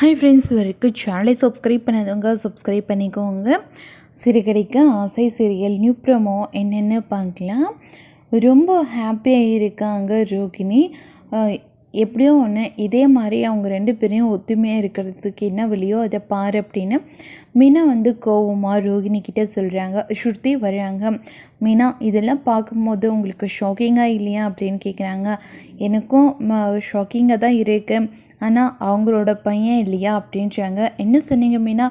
Hi friends வரைக்கும் சேனலை subscribe பண்ணாதவங்க சப்ஸ்கிரைப் பண்ணிக்கோங்க. சிறுகடைக்கு ஆசை சீரியல் நியூ ப்ரமோ என்னென்னு பார்க்கலாம். ரொம்ப ஹாப்பியாக இருக்காங்க ரோகிணி. எப்படியோ ஒன்று இதே மாதிரி அவங்க ரெண்டு பேரையும் ஒத்துமையாக இருக்கிறதுக்கு என்ன வழியோ அதை பாரு அப்படின்னு மீனா வந்து கோவமாக ரோகிணி கிட்டே சொல்கிறாங்க ஸ்ருதி வர்றாங்க. மீனா இதெல்லாம் பார்க்கும்போது உங்களுக்கு ஷாக்கிங்காக இல்லையா அப்படின்னு கேட்குறாங்க எனக்கும் ஷாக்கிங்காக தான் இருக்குது ஆனால் அவங்களோட பையன் இல்லையா அப்படின்றாங்க. என்ன சொன்னீங்க மீனா?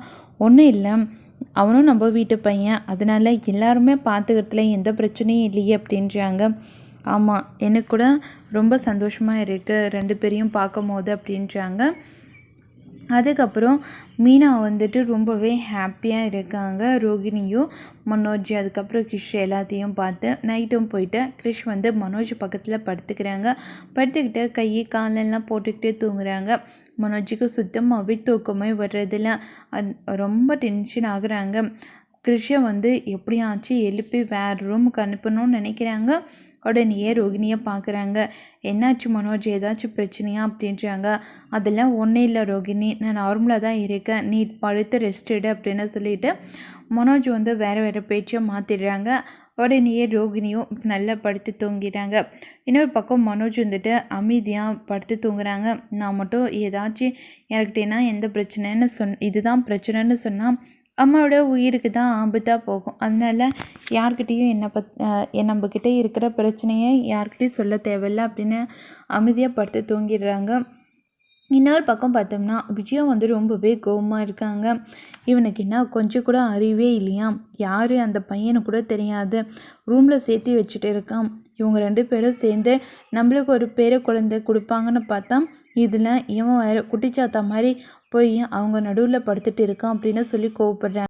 ஒன்றும் இல்லை. அவனும் நம்ம வீட்டு பையன். அதனால் எல்லாருமே பார்த்துக்கிறதுல எந்த பிரச்சனையும் இல்லையே அப்படின்றாங்க. ஆமாம் எனக்கு கூட ரொம்ப சந்தோஷமாக இருக்குது ரெண்டு பேரையும் பார்க்கும் போது அப்படின்றாங்க. அதுக்கப்புறம் மீனா வந்துட்டு ரொம்பவே ஹாப்பியாக இருக்காங்க. ரோகிணியும் மனோஜ் அதுக்கப்புறம் கிஷ் எல்லாத்தையும் பார்த்து நைட்டும் போயிட்டு கிரிஷ் வந்து மனோஜ் பக்கத்தில் படுத்துக்கிறாங்க. படுத்துக்கிட்டு கை காலெல்லாம் போட்டுக்கிட்டே தூங்குறாங்க. மனோஜுக்கு சுத்தமாகவே தூக்கமே வர்றதில்ல. அந் ரொம்ப டென்ஷன் ஆகுறாங்க. கிறிஷை வந்து எப்படியாச்சும் எழுப்பி வேறு ரூமுக்கு அனுப்பணும்னு நினைக்கிறாங்க. உடனேயே ரோகிணியை பார்க்குறாங்க. என்னாச்சு மனோஜ்? ஏதாச்சும் பிரச்சனையா? அப்படின்றாங்க. அதெல்லாம் ஒன்றும் இல்லை ரோகிணி. நான் நார்மலாக தான் இருக்கேன். நீ படுத்து ரெஸ்ட் எடு அப்படின்னு சொல்லிட்டு மனோஜ் வந்து வேறு வேறு பேச்சை மாற்றிடுறாங்க உடனேயே ரோகிணியும் நல்லா படுத்து தூங்கிடுறாங்க இன்னொரு பக்கம் மனோஜ் வந்துட்டு அமைதியாக படுத்து தூங்குறாங்க. நான் மட்டும் ஏதாச்சும் எனக்கிட்டேனா எந்த பிரச்சனைன்னு சொன் இதுதான் பிரச்சனைன்னு சொன்னால் அம்மாவோட உயிருக்கு தான் ஆபத்தாக போகும். அதனால யார்கிட்டேயும் என்னை பத் நம்மக்கிட்ட இருக்கிற பிரச்சனையை யார்கிட்டயும் சொல்ல தேவையில்ல அப்படின்னு அமைதியாக படுத்து தூங்கிடுறாங்க. இன்னொரு பக்கம் பார்த்தோம்னா விஜயா வந்து ரொம்பவே கோபமாக இருக்காங்க. இவனுக்கு என்ன கொஞ்சம் கூட அறிவே இல்லையா யார் அந்த பையனு கூட தெரியாது. ரூமில் சேர்த்து வச்சுட்டு இருக்கான் இவங்க ரெண்டு பேரும் சேர்ந்து நம்மளுக்கு ஒரு பேர குழந்தை கொடுப்பாங்கன்னு பார்த்தா இதில் இவன் வேறு குட்டிச்சாத்தா மாதிரி போய் அவங்க நடுவில் படுத்துட்டு இருக்கான் அப்படின்னு சொல்லி கோவப்படுறாங்க.